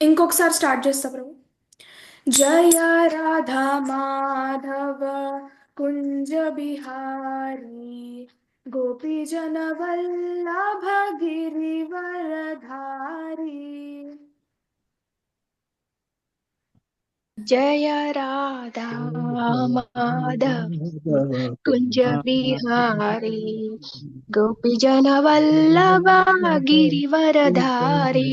ఇంకొకసారి స్టార్ట్ చేస్తా ప్రభు జయ రాధా మాధవ కుంజ బిహారీ గోపీ జన వల్లభ గిరివరధారీ జయ రాధా మాధవ కుంజ బిహారీ గోపి జన వల్లభ గిరివరధారి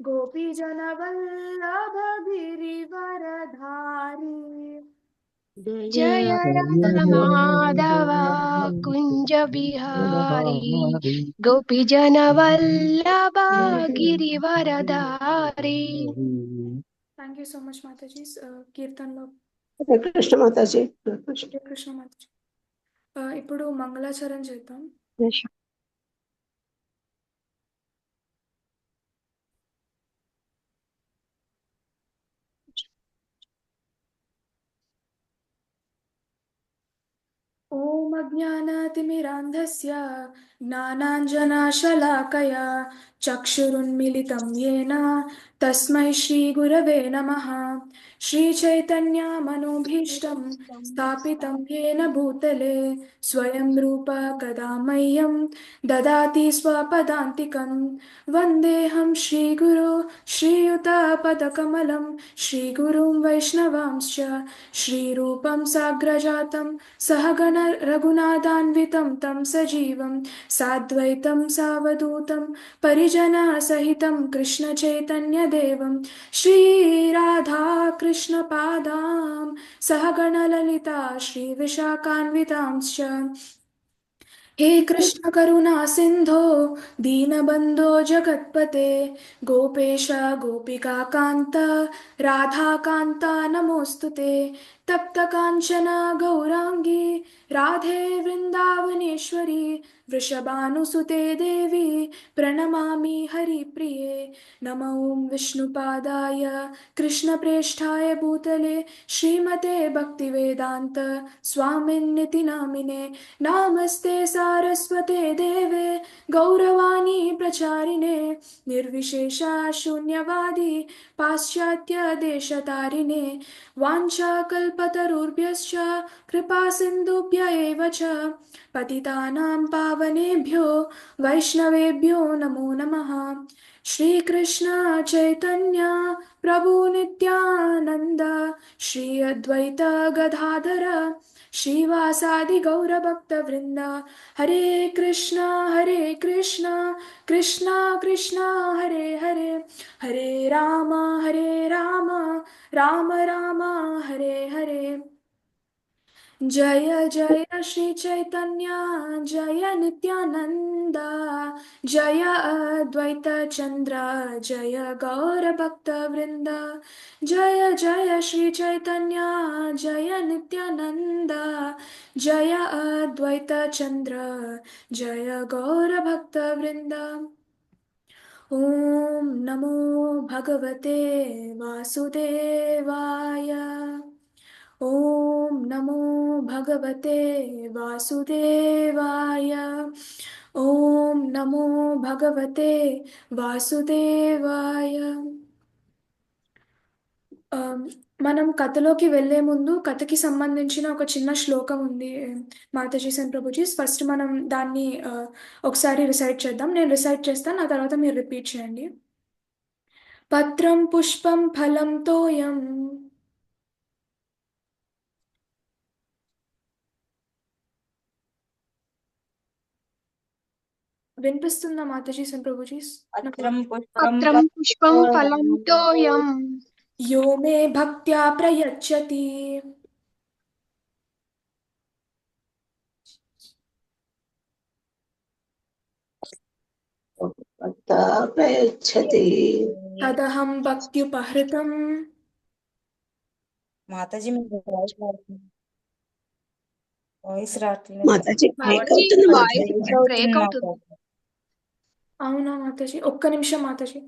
రాధా మాధవ కుంజ బిహారీ గోపీ జన వల్లభ గిరివరధారి జయ రాధ మాధవ కుంజ బిహారీ గోపి జన వల్లభ గిరివరధారి థ్యాంక్ యూ సో మచ్ మాతాజీ కీర్తనలో హరే కృష్ణ మాతాజీ హరే కృష్ణ. హరే కృష్ణ మాతాజీ ఆ, ఇప్పుడు మంగళాచరం చేద్దాం अज्ञानतिमिरान्धस्य ज्ञानाञ्जनाशलाकया चक्षुरुन्मिलितं येन। तस्मै श्रीगुरवे नमः। श्रीचैतन्यमनोभीष्टं स्थापितं येन भूतले। स्वयं रूप कदा मह्यं ददाति स्वपदान्तिकं। वन्देऽहं श्रीगुरो, श्रीयुतपदकमलं। श्रीगुरुं वैष्णवांश्च। श्रीरूपं साग्रजातं, सहगण रघुनाथान्वितं तं सजीवं। साद्वैतं सावधूतं परिजनसहितं कृष्णचैतन्यदेवं श्रीराधाकृष्णपादां सहगणललिता श्रीविशाखान्वितांश्च। हे कृष्ण करुणा सिन्धो, दीनबन्धो जगत्पते, गोपेश गोपिकान्त राधाकान्त नमोऽस्तु ते। तप्तकाञ्चन गौराङ्गी राधे वृन्दावनेश्वरी वृषभानुसुते देवी प्रणमामि हरिप्रिये नम ॐ विष्णुपादाय कृष्णप्रेष्ठाय भूतले श्रीमते भक्तिवेदान्त स्वामिन्निति नामिने नमस्ते सारस्वते देवे गौरवाणी प्रचारिणे निर्विशेषा शून्यवादी पाश्चात्यदेशतारिणे वाञ्छाकल्पतरुभ्यश्च कृपासिन्धुभ्य एव च। पतितानां पावनेभ्यो वैष्णवेभ्यो नमो नमः। श्रीकृष्ण चैतन्य प्रभु नित्यानन्द श्री अद्वैत गधाधर श्रीवासादि गौरभक्तवृन्द। हरे कृष्ण हरे कृष्ण कृष्ण कृष्ण, हरे हरे। हरे राम हरे राम राम राम, हरे हरे। जय जय श्री चैतन्य, जय नित्यानंद जय अद्वैत चन्द्र जय गौरभक्तवृन्द, जय जय श्री चैतन्य, जय नित्यानन्द, जय अद्वैत चन्द्र जय गौरभक्तवृन्द। ॐ नमो भगवते वासुदेवाय। ॐ नमो भगवते वासुदेवाय ॐ नमो भगवते వాసుదేవాయ ఆ, మనం కథలోకి వెళ్ళే ముందు కథకి సంబంధించిన ఒక చిన్న శ్లోకం ఉంది మాతాజీస్ అండ్ ప్రభుజీస్ ఫస్ట్ మనం దాన్ని ఆ, ఒకసారి రిసైట్ చేద్దాం నేను రిసైట్ చేస్తాను ఆ తర్వాత మీరు రిపీట్ చేయండి పత్రం పుష్పం ఫలం తోయం వినిపిస్తుందా మాతాజీస్ అండ్ ప్రభుజీస్ పత్రం పుష్పం పత్రం పుష్పం ఫలం తోయం यो मे भक्त्या प्रयच्छति భక్త ప్రయచ్చతి తదహం భక్త్యుపహృతం మాతాజీ మీకు వాయిస్ రావట్లేదు వాయిస్ రావట్లేదు మాతాజీ బ్రేక్ మాతాజీ అవుతుంది వాయిస్ మాతాజీ బ్రేక్ అవుతుంది అవునా మాతాజీ? ఒక్క నిమిషం మాతాజీ.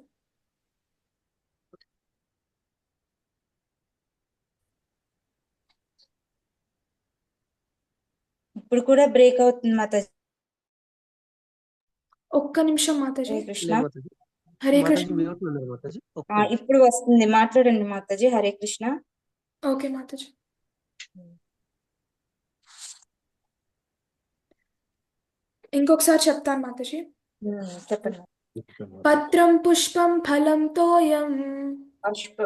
ఇప్పుడు కూడా బ్రేక్ అవుతుంది మాతాజీ. ఒక్క నిమిషం మాతాజీ. హరే కృష్ణ. హరే కృష్ణ. ఆ. ఇప్పుడు వస్తుంది. మాట్లాడండి మాతాజీ. హరే కృష్ణ. ఓకే మాతాజీ. ఇంకొకసారి చెప్తాను మాతాజీ. చెప్పండి. పత్రం పుష్పం ఫలం తోయం.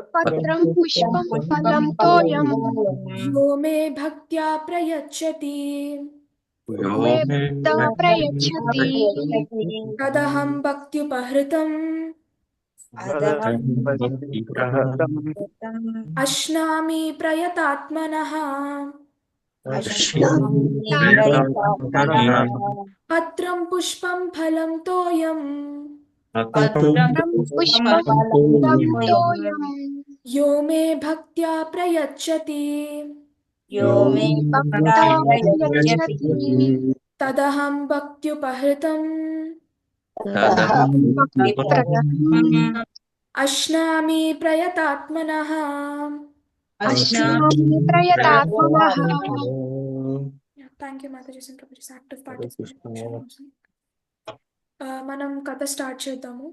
పత్రం పుష్పం ఫలం తోయం. యో మే భక్త్యా ప్రయచ్చతి. మే భక్తా ప్రయచ్చతి. తదహం భక్త్యుపహృతం. అశ్నామి ప్రయతాత్మనః. పత్రం పుష్పం ఫలం తోయం పత్రం పుష్పం ఫలం తోయం యో మే భక్త్యా ప్రయచ్చతి యో మే భక్తా ప్రయచ్చతి థ్యాంక్ యూ మాతాజీ సింప్రభుజీస్ యాక్టివ్ పార్టిసిపేషన్ మనం కథ స్టార్ట్ చేద్దాము.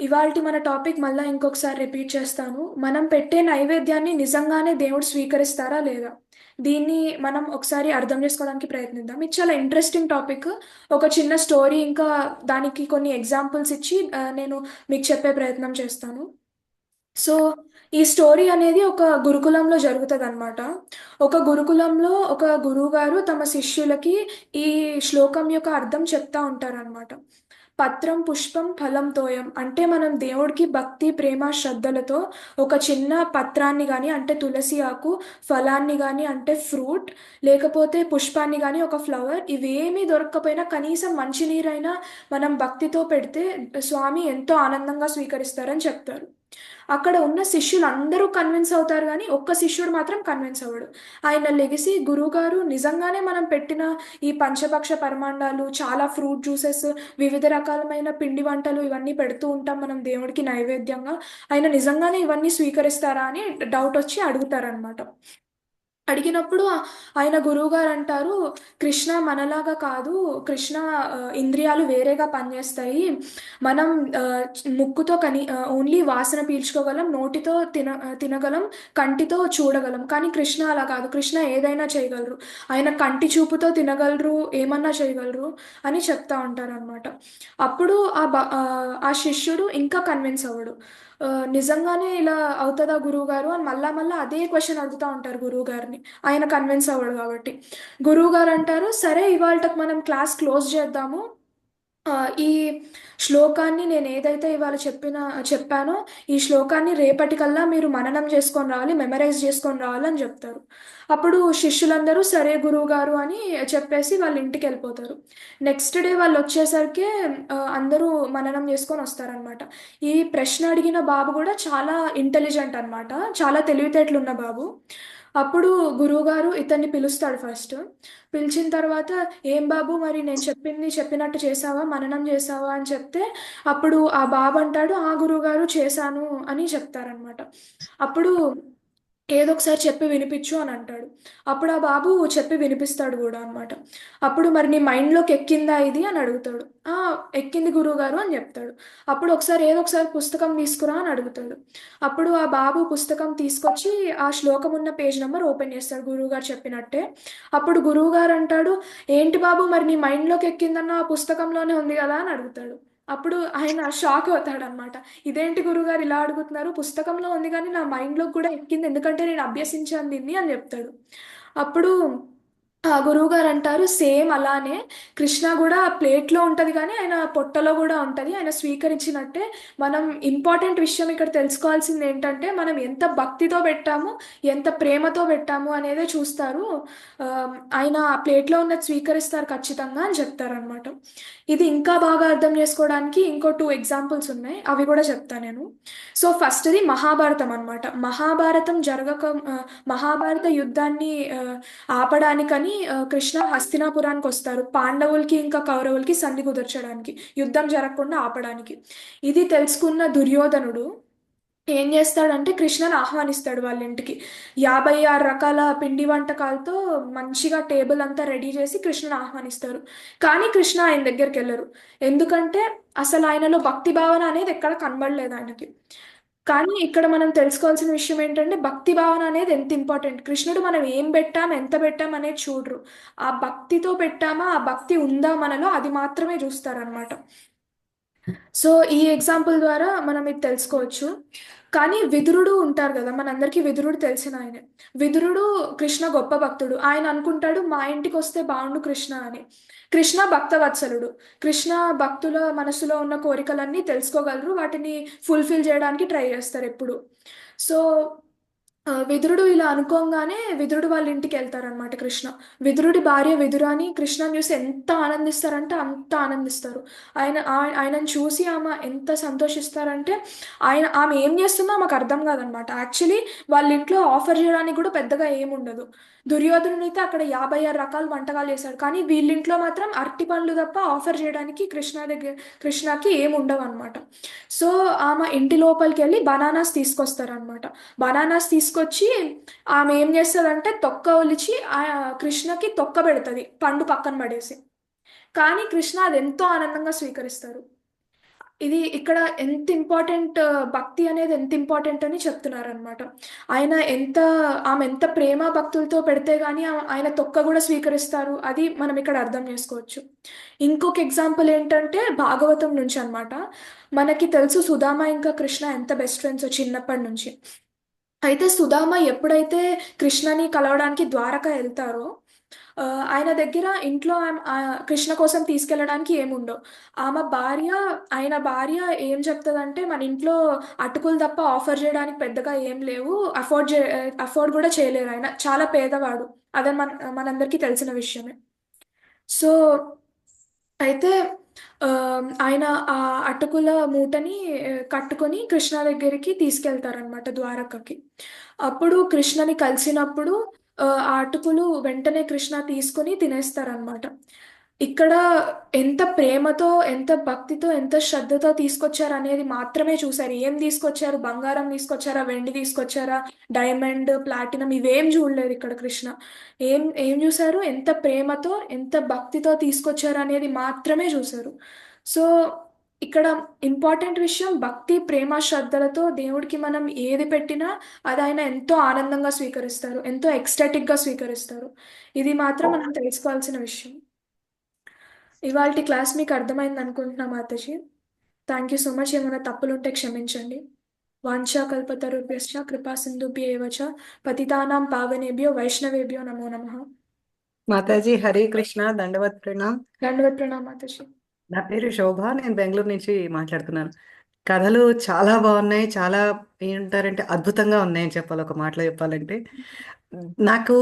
ఇవాల్టి మన టాపిక్ మళ్ళీ ఇంకొకసారి రిపీట్ చేస్తాను. మనం పెట్టే నైవేద్యాన్ని నిజంగానే దేవుడు స్వీకరిస్తారా లేదా? దీన్ని మనం ఒకసారి అర్థం చేసుకోవడానికి ప్రయత్నిద్దాం. ఇది చాలా ఇంట్రెస్టింగ్ టాపిక్ ఒక చిన్న స్టోరీ ఇంకా దానికి కొన్ని ఎగ్జాంపుల్స్ ఇచ్చి ఆ, నేను మీకు చెప్పే ప్రయత్నం చేస్తాను. సో ఈ స్టోరీ అనేది ఒక గురుకులంలో జరుగుతుంది అనమాట ఒక గురుకులంలో ఒక గురువుగారు తమ శిష్యులకి ఈ శ్లోకం యొక్క అర్థం చెప్తా ఉంటారనమాట పత్రం పుష్పం ఫలం తోయం. అంటే మనం దేవుడికి భక్తి ప్రేమ శ్రద్ధలతో ఒక చిన్న పత్రాన్ని కానీ అంటే తులసి ఆకు ఫలాన్ని కానీ అంటే ఫ్రూట్ లేకపోతే పుష్పాన్ని కానీ ఒక ఫ్లవర్ ఇవేమీ దొరక్కపోయినా కనీసం మంచినీరైనా మనం భక్తితో పెడితే స్వామి ఎంతో ఆనందంగా స్వీకరిస్తారని చెప్తారు. అక్కడ ఉన్న శిష్యులు అందరూ కన్విన్స్ అవుతారు కానీ ఒక్క శిష్యుడు మాత్రం కన్విన్స్ అవ్వడు. ఆయన లెగిసి గురువుగారు నిజంగానే మనం పెట్టిన ఈ పంచపక్ష పరమాండాలు చాలా ఫ్రూట్ జ్యూసెస్ వివిధ రకాలమైన పిండి వంటలు ఇవన్నీ పెడుతూ ఉంటాం మనం దేవుడికి నైవేద్యంగా. ఆయన నిజంగానే ఇవన్నీ స్వీకరిస్తారా అని డౌట్ వచ్చి అడుగుతారనమాట అడిగినప్పుడు ఆయన గురువుగారు అంటారు కృష్ణ మనలాగా కాదు కృష్ణ ఇంద్రియాలు వేరేగా పనిచేస్తాయి. మనం ముక్కుతో కని ఓన్లీ వాసన పీల్చుకోగలం నోటితో తిన తినగలం కంటితో చూడగలం. కానీ కృష్ణ అలా కాదు. కృష్ణ ఏదైనా చేయగలరు. ఆయన కంటి చూపుతో తినగలరు ఏమన్నా చేయగలరు అని చెప్తా ఉంటారు అనమాట అప్పుడు ఆ బ- ఆ, శిష్యుడు ఇంకా కన్విన్స్ అవ్వడు. నిజంగానే ఇలా అవుతుందా గురువు గారు అని మళ్ళా మళ్ళా అదే క్వశ్చన్ అడుగుతూ ఉంటారు గురువు గారిని ఆయన కన్విన్స్ అవ్వడు కాబట్టి. గురువు గారు అంటారు సరే ఇవాళకి మనం క్లాస్ క్లోజ్ చేద్దాము. ఆ, ఈ శ్లోకాన్ని నేను ఏదైతే ఇవాళ చెప్పిన చెప్పానో ఈ శ్లోకాన్ని రేపటికల్లా మీరు మననం చేసుకొని రావాలి మెమరైజ్ చేసుకొని రావాలని చెప్తారు. అప్పుడు శిష్యులందరూ సరే గురువు గారు అని చెప్పేసి వాళ్ళ ఇంటికి వెళ్ళిపోతారు. నెక్స్ట్ డే వాళ్ళు వచ్చేసరికే అందరూ మననం చేసుకొని వస్తారనమాట ఈ ప్రశ్న అడిగిన బాబు కూడా చాలా ఇంటెలిజెంట్ అన్నమాట చాలా తెలివితేటలు ఉన్న బాబు. అప్పుడు గురువుగారు ఇతన్ని పిలుస్తాడు ఫస్ట్. పిలిచిన తర్వాత ఏం బాబు మరి నేను చెప్పింది చెప్పినట్టు చేసావా మననం చేసావా అని చెప్తే అప్పుడు ఆ బాబు అంటాడు ఆ గురువుగారు చేశాను అని చెప్తారనమాట అప్పుడు ఏదో ఒకసారి చెప్పి వినిపించు అని అంటాడు. అప్పుడు ఆ బాబు చెప్పి వినిపిస్తాడు కూడా అనమాట అప్పుడు మరి నీ మైండ్లోకి ఎక్కిందా ఇది అని అడుగుతాడు. ఆ ఎక్కింది గురువుగారు అని చెప్తాడు. అప్పుడు ఒకసారి ఏదో ఒకసారి పుస్తకం తీసుకురా అని అడుగుతాడు. అప్పుడు ఆ బాబు పుస్తకం తీసుకొచ్చి ఆ శ్లోకం ఉన్న పేజ్ నెంబర్ ఓపెన్ చేస్తాడు గురువుగారు చెప్పినట్టే. అప్పుడు గురువుగారు అంటాడు ఏంటి బాబు మరి నీ మైండ్లోకి ఎక్కిందన్న ఆ పుస్తకంలోనే ఉంది కదా అని అడుగుతాడు. అప్పుడు ఆయన షాక్ అవుతాడు అనమాట ఇదేంటి గురుగారు ఇలా అడుగుతున్నారు? పుస్తకంలో ఉంది కానీ నా మైండ్లోకి కూడా ఎక్కింది. ఎందుకంటే నేను అభ్యసించాను దీన్ని అని చెప్తాడు. అప్పుడు ఆ గురువుగారు అంటారు సేమ్ అలానే కృష్ణ కూడా ప్లేట్లో ఉంటుంది కానీ ఆయన పొట్టలో కూడా ఉంటుంది. ఆయన స్వీకరించినట్టే మనం ఇంపార్టెంట్ విషయం ఇక్కడ తెలుసుకోవాల్సింది ఏంటంటే మనం ఎంత భక్తితో పెట్టాము ఎంత ప్రేమతో పెట్టాము అనేదే చూస్తారు. ఆయన ఆ ప్లేట్లో ఉన్నది స్వీకరిస్తారు ఖచ్చితంగా అని చెప్తారనమాట ఇది ఇంకా బాగా అర్థం చేసుకోవడానికి ఇంకో టూ ఎగ్జాంపుల్స్ ఉన్నాయి. అవి కూడా చెప్తాను నేను. సో ఫస్ట్ది మహాభారతం అన్నమాట. మహాభారతం జరగక మహాభారత యుద్ధాన్ని ఆపడానికని కృష్ణ హస్తినాపురానికి వస్తారు. పాండవులకి ఇంకా కౌరవులకి సంధి కుదర్చడానికి యుద్ధం జరగకుండా ఆపడానికి. ఇది తెలుసుకున్న దుర్యోధనుడు ఏం చేస్తాడంటే కృష్ణని ఆహ్వానిస్తాడు వాళ్ళ ఇంటికి. యాభై ఆరు రకాల పిండి వంటకాలతో మంచిగా టేబుల్ అంతా రెడీ చేసి కృష్ణను ఆహ్వానిస్తారు. కానీ కృష్ణ ఆయన దగ్గరికి వెళ్ళరు. ఎందుకంటే అసలు ఆయనలో భక్తి భావన అనేది ఎక్కడ కనబడలేదు ఆయనకి. కానీ ఇక్కడ మనం తెలుసుకోవాల్సిన విషయం ఏంటంటే భక్తి భావన అనేది ఎంత ఇంపార్టెంట్? కృష్ణుడు మనం ఏం పెట్టాం ఎంత పెట్టాం అనేది చూడరు. ఆ భక్తితో పెట్టామా ఆ భక్తి ఉందా మనలో అది మాత్రమే చూస్తారనమాట సో ఈ ఎగ్జాంపుల్ ద్వారా మనం ఇది తెలుసుకోవచ్చు. కానీ విదురుడు ఉంటారు కదా మనందరికీ విదురుడు తెలిసిన ఆయనే. విదురుడు కృష్ణ గొప్ప భక్తుడు. ఆయన అనుకుంటాడు మా ఇంటికి వస్తే బాగుండు కృష్ణ అని. కృష్ణ భక్తవత్సలుడు. కృష్ణ భక్తుల మనసులో ఉన్న కోరికలన్నీ తెలుసుకోగలరు. వాటిని ఫుల్ఫిల్ చేయడానికి ట్రై చేస్తారు ఎప్పుడు. సో ఆ, విదురుడు ఇలా అనుకోగానే విదురుడు వాళ్ళ ఇంటికి వెళ్తారనమాట కృష్ణ. విదురుడి భార్య విదురాని కృష్ణ చూసి ఎంత ఆనందిస్తారంటే అంత ఆనందిస్తారు. ఆయన ఆ- ఆయనను చూసి ఆమె ఎంత సంతోషిస్తారంటే ఆయన ఆమె ఏం చేస్తుందో ఆమెకు అర్థం కాదనమాట యాక్చువల్లీ వాళ్ళ ఇంట్లో ఆఫర్ చేయడానికి కూడా పెద్దగా ఏముండదు. దుర్యోధనుడు అయితే అక్కడ యాభై ఆరు రకాల వంటకాలు చేశాడు. కానీ వీళ్ళింట్లో మాత్రం అరటి పండ్లు తప్ప ఆఫర్ చేయడానికి కృష్ణ దగ్గర కృష్ణకి ఏమి ఉండవు అనమాట సో ఆమె ఇంటి లోపలికి వెళ్ళి బనానాస్ తీసుకొస్తారనమాట బనానాస్ తీసుకొచ్చి ఆమె ఏం చేస్తుందంటే తొక్క ఒలిచి ఆ కృష్ణకి తొక్క పెడుతుంది పండు పక్కన పడేసి. కానీ కృష్ణ అది ఎంతో ఆనందంగా స్వీకరిస్తారు. ఇది ఇక్కడ ఎంత ఇంపార్టెంట్ భక్తి అనేది ఎంత ఇంపార్టెంట్ అని చెప్తున్నారు అనమాట ఆయన ఎంత ఆమె ఎంత ప్రేమ భక్తులతో పెడితే కానీ ఆయన తొక్క కూడా స్వీకరిస్తారు. అది మనం ఇక్కడ అర్థం చేసుకోవచ్చు. ఇంకొక ఎగ్జాంపుల్ ఏంటంటే భాగవతం నుంచి అన్నమాట. మనకి తెలుసు సుధామ ఇంకా కృష్ణ ఎంత బెస్ట్ ఫ్రెండ్స్ చిన్నప్పటి నుంచి. అయితే సుధామ ఎప్పుడైతే కృష్ణని కలవడానికి ద్వారక వెళ్తారో ఆ, ఆయన దగ్గర ఇంట్లో ఆమె- ఆ, కృష్ణ కోసం తీసుకెళ్ళడానికి ఏముండవు. ఆమె భార్య ఆయన భార్య ఏం చెప్తుందంటే మన ఇంట్లో అటుకులు తప్ప ఆఫర్ చేయడానికి పెద్దగా ఏం లేవు. అఫోర్డ్ చే అఫోర్డ్ కూడా చేయలేరు ఆయన. చాలా పేదవాడు. అదే మన మనందరికీ తెలిసిన విషయమే. సో అయితే ఆ, ఆయన ఆ అటుకుల మూటని కట్టుకొని కృష్ణ దగ్గరికి తీసుకెళ్తారనమాట ద్వారకకి. అప్పుడు కృష్ణని కలిసినప్పుడు ఆ ఆ అటుకులు వెంటనే కృష్ణ తీసుకొని తినేస్తారనమాట ఇక్కడ ఎంత ప్రేమతో ఎంత భక్తితో ఎంత శ్రద్ధతో తీసుకొచ్చారు అనేది మాత్రమే చూశారు. ఏం తీసుకొచ్చారు? బంగారం తీసుకొచ్చారా? వెండి తీసుకొచ్చారా? డైమండ్ ప్లాటినం ఇవేం చూడలేదు ఇక్కడ కృష్ణ. ఏం ఏం చూసారు ఎంత ప్రేమతో ఎంత భక్తితో తీసుకొచ్చారు అనేది మాత్రమే చూశారు. సో ఇక్కడ ఇంపార్టెంట్ విషయం భక్తి ప్రేమ శ్రద్ధలతో దేవుడికి మనం ఏది పెట్టినా అది ఆయన ఎంతో ఆనందంగా స్వీకరిస్తారు ఎంతో ఎక్స్టాటిక్గా స్వీకరిస్తారు. ఇది మాత్రం మనం తెలుసుకోవాల్సిన విషయం. ఇవాళ క్లాస్ మీకు అర్థమైంది అనుకుంటున్నా మాతాజీ. థ్యాంక్ యూ సో మచ్ ఏమైనా తప్పులుంటే క్షమించండి. వాంఛా కల్పతరుభ్యశ్చ కృపా సింధుభ్య ఏవచ పతితానాం పావనేభ్యో వైష్ణవేభ్యో నమో నమః. మాతాజీ హరే కృష్ణ. దండవత్ ప్రణామ్. దండవత్ ప్రణామ్ మాతాజీ. నా పేరు శోభ. నేను బెంగళూరు నుంచి మాట్లాడుతున్నాను. కథలు చాలా బాగున్నాయి. చాలా ఏంటారంటే అద్భుతంగా ఉన్నాయని చెప్పాలి. ఒక మాటలో చెప్పాలంటే. నాకు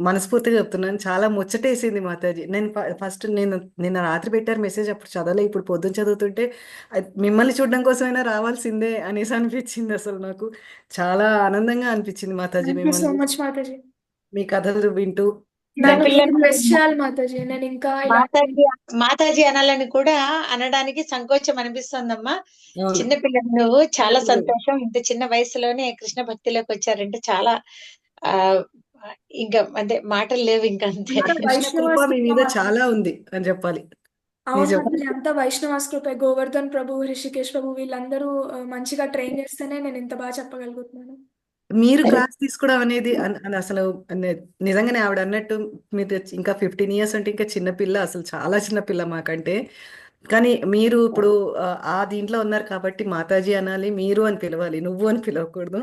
మనస్ఫూర్తిగా చెప్తున్నాను. చాలా ముచ్చటేసింది మాతాజీ. నేను ఫస్ట్ నేను నిన్న రాత్రి పెట్టారు మెసేజ్ అప్పుడు చదవలే ఇప్పుడు పొద్దున్న చదువుతుంటే అది మిమ్మల్ని చూడడం కోసమైనా రావాల్సిందే అనేసి అనిపించింది అసలు నాకు. చాలా ఆనందంగా అనిపించింది మాతాజీ థ్యాంక్ యూ సో మిమ్మల్ని మచ్ మాతాజీ. మీ కథలు వింటూ. మాతాజీ. నేను ఇంకా ఇలా మాతాజీ మాతాజీ అనాలని కూడా అనడానికి సంకోచం అనిపిస్తోందమ్మా. చిన్న పిల్లలు చాలా. సంతోషం. ఇంత చిన్న వయసులోనే కృష్ణ భక్తిలోకి వచ్చారంటే చాలా ఇంకా అంటే మాటలు లేవు ఇంకా అంతే. వైష్ణవ కృప మీ మీద. చాలా ఉంది అని చెప్పాలి. అంతా వైష్ణవాస్ కృపే. గోవర్ధన్ ప్రభు రిషికేష్ ప్రభు వీళ్ళందరూ మంచిగా ట్రైన్ చేస్తేనే నేను ఇంత బాగా చెప్పగలుగుతున్నాను. మీరు క్లాస్ తీసుకోవడం అనేది అన్- అన్ అసలు నిజంగానే ఆవిడ అన్నట్టు మీరు ఇంకా ఫిఫ్టీన్ ఇయర్స్ అంటే ఇంకా చిన్న పిల్ల అసలు చాలా చిన్న పిల్ల మాకంటే. కానీ మీరు ఇప్పుడు ఆ, ఆ దీంట్లో ఉన్నారు కాబట్టి మాతాజీ అనాలి మీరు అని పిలవాలి నువ్వు అని పిలవకూడదు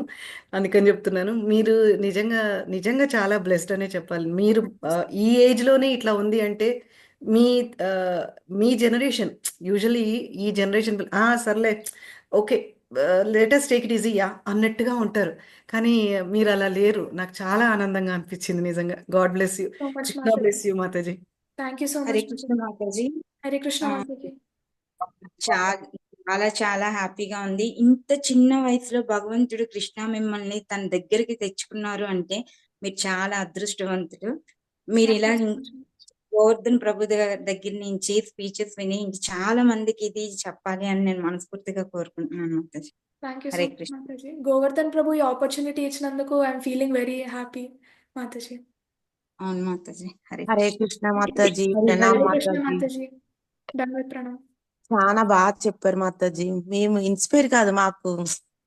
అందుకని చెప్తున్నాను. మీరు నిజంగా నిజంగా చాలా బ్లెస్డ్ అనే చెప్పాలి. మీరు ఆ, ఈ ఏజ్లోనే ఇట్లా ఉంది అంటే మీ ఆ, మీ జనరేషన్ యూజువలీ ఈ జనరేషన్ సర్లే okay latest take it easy yeah అన్నట్టుగా ఉంటారు. కానీ మీరు అలా లేరు. నాకు చాలా ఆనందంగా అనిపించింది నిజంగా. God bless you bless you Mataji. Thank you so much మాతాజీ. హరే కృష్ణ చాలా చాలా హ్యాపీగా ఉంది. ఇంత చిన్న వయసులో భగవంతుడు కృష్ణ మిమ్మల్ని తన దగ్గరికి తెచ్చుకున్నారు అంటే మీరు చాలా అదృష్టవంతుడు మీరు ఇలా గోవర్ధన్ ప్రభు దగ్గ- దగ్గర నుంచి స్పీచెస్ విని చాలా మందికి ఇది చెప్పాలి అని నేను మనస్ఫూర్తిగా కోరుకుంటున్నాను మాతాజీ థ్యాంక్ యూ సో హరే కృష్ణ. మాతాజీ గోవర్ధన్ ప్రభు ఈ ఆపర్చునిటీ ఇచ్చినందుకు ఐఎమ్ ఫీలింగ్ వెరీ హ్యాపీ మాతాజీ అవును మాతాజీ హరే హరే కృష్ణ. మాతాజీ చాలా బాగా చెప్పారు మాతాజీ మేము ఇన్స్పైర్ కాదు మాకు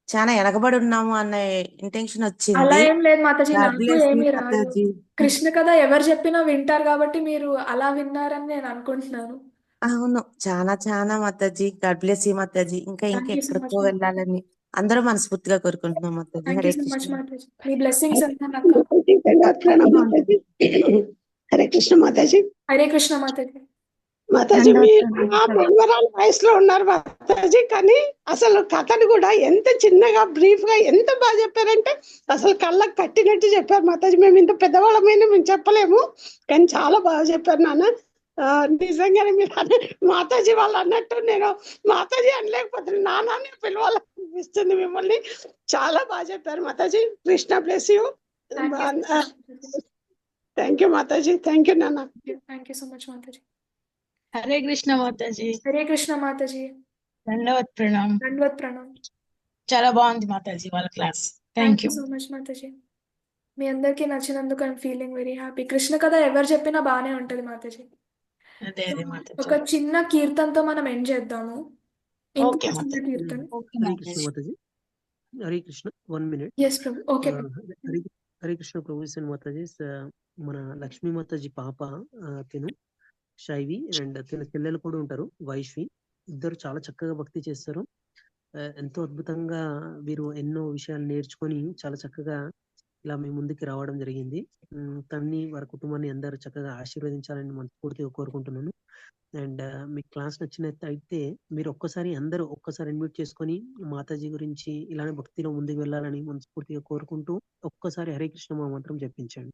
చాలా వెనకబడి ఉన్నాము అన్న ఇంటెన్షన్ అలా వచ్చింది ఏం లేదు మాతాజీ నాకు ఏమీ రాదు. కృష్ణ కథ ఎవరు చెప్పినా వింటారు కాబట్టి మీరు అలా విన్నారని నేను అనుకుంటున్నాను. అవును చాలా చాలా మాతాజీ గాడ్ బ్లెస్ యూ మాతాజీ ఇంకా ఇంకా ఎక్కడికో వెళ్ళాలని అందరూ మనస్ఫూర్తిగా కోరుకుంటున్నాం మాతాజీ హరే కృష్ణ మీ హరే కృష్ణ మాతాజీ హరే కృష్ణ మాతాజీ మాతాజీ మీరు మా మనవరాల వయసులో ఉన్నారు మాతాజీ కానీ అసలు కథను కూడా ఎంత చిన్నగా బ్రీఫ్గా ఎంత బాగా చెప్పారంటే అసలు కళ్ళకు కట్టినట్టు చెప్పారు మాతాజీ. మేము ఇంత పెద్దవాళ్ళమైన మేము చెప్పలేము కానీ చాలా బాగా చెప్పారు నాన్న. ఆ, నిజంగానే మీరు అన్న మాతాజీ వాళ్ళు అన్నట్టు నేను మాతాజీ అనలేకపోతే నాన్ననే పిలవాలనిపిస్తుంది మిమ్మల్ని. చాలా బాగా చెప్పారు Mataji. Krishna bless you thank you so much Mataji. Thank you మాతాజీ. థ్యాంక్ యూ నాన్న. థ్యాంక్ యూ సో మచ్ మాతాజీ. హరే కృష్ణ మాతాజీ హరే కృష్ణ మాతాజీ దండవత్ ప్రణామ్ దండవత్ ప్రణామ్ చాలా బాగుంది మాతాజీ వాళ్ళ class thank you so much Mataji మీ అందరికీ నచ్చినందుకు I'm feeling very happy Krishna కథ ఎవరు చెప్పినా బాగానే ఉంటుంది మాతాజీ అదే అదే మాతాజీ ఒక చిన్న కీర్తనతో మనం ఎండ్ చేద్దాము ఓకే చిన్న మాతాజీ కీర్తన ఓకే హరే కృష్ణ మాతాజీ Mataji Hare Krishna one minute yes ప్రభు ఓకే హరే కృష్ణ ప్రభు మాతాజీ మన లక్ష్మీ మాతాజీ పాప తిను శైవి అండ్ తిన చెల్లెలు కూడా ఉంటారు వైష్వి. ఇద్దరు చాలా చక్కగా భక్తి చేస్తారు. ఎంతో అద్భుతంగా వీరు ఎన్నో విషయాలు నేర్చుకొని చాలా చక్కగా ఇలా మీ ముందుకి రావడం జరిగింది. తన్ని వారి కుటుంబాన్ని అందరూ చక్కగా ఆశీర్వదించాలని మనస్ఫూర్తిగా కోరుకుంటున్నాను. అండ్ మీ క్లాస్ నచ్చినట్టు అయితే మీరు ఒక్కసారి అందరూ ఒక్కసారి ఇన్వైట్ చేసుకొని మాతాజీ గురించి ఇలానే భక్తిలో ముందుకు వెళ్ళాలని మనస్ఫూర్తిగా కోరుకుంటూ ఒక్కసారి హరే కృష్ణ మా మంత్రం చెప్పించండి